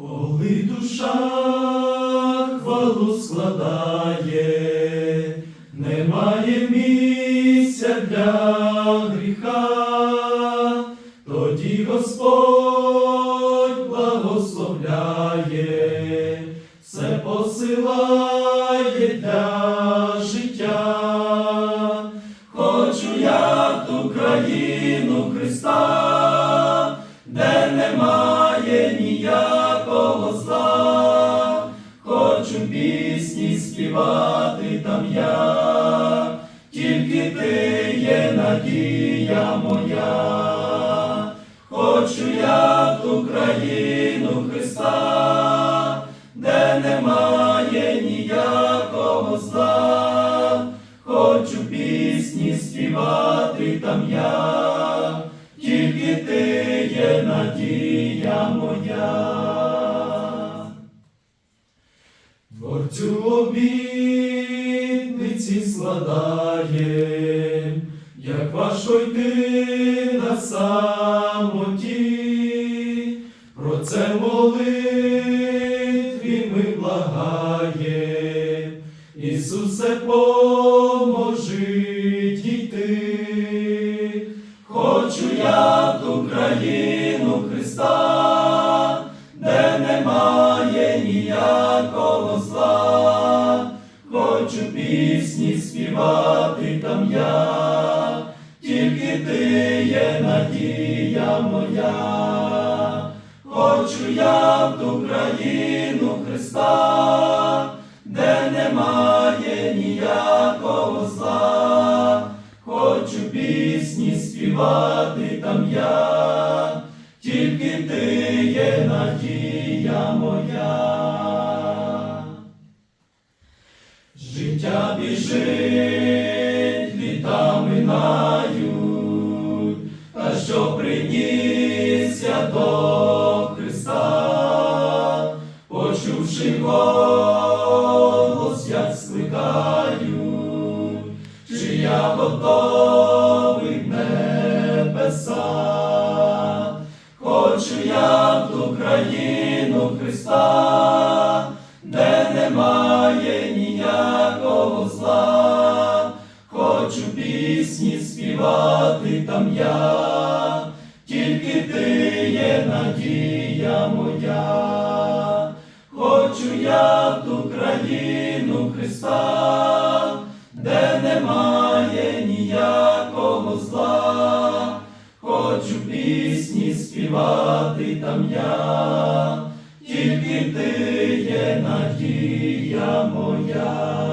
Коли душа хвалу складає, немає місця для гріха, тоді Господь благословляє, все посилає для життя. Хочу я в ту країну Христа, де немає ніякого співати там я, тільки ти є надія моя, хочу я ту країну Христа, де немає ніякого зла, хочу пісні співати там я, тільки ти є надія обітниці складає, як важко йти на самоті, про це в молитві ми благає, Ісусе, поможи хочу пісні співати там я, тільки ти є надія моя, хочу я в ту країну Христа, де немає ніякого зла, хочу пісні співати Життя біжить, літа минають, та що приніс я до Христа, почувши голос, як скликаю, чи я готовий небеса, хочу я в ту країну Христа, де немає ніякого співати там я, тільки ти є надія моя, хочу я ту країну Христа, де немає ніякого зла, хочу пісні співати там я, тільки ти є надія моя.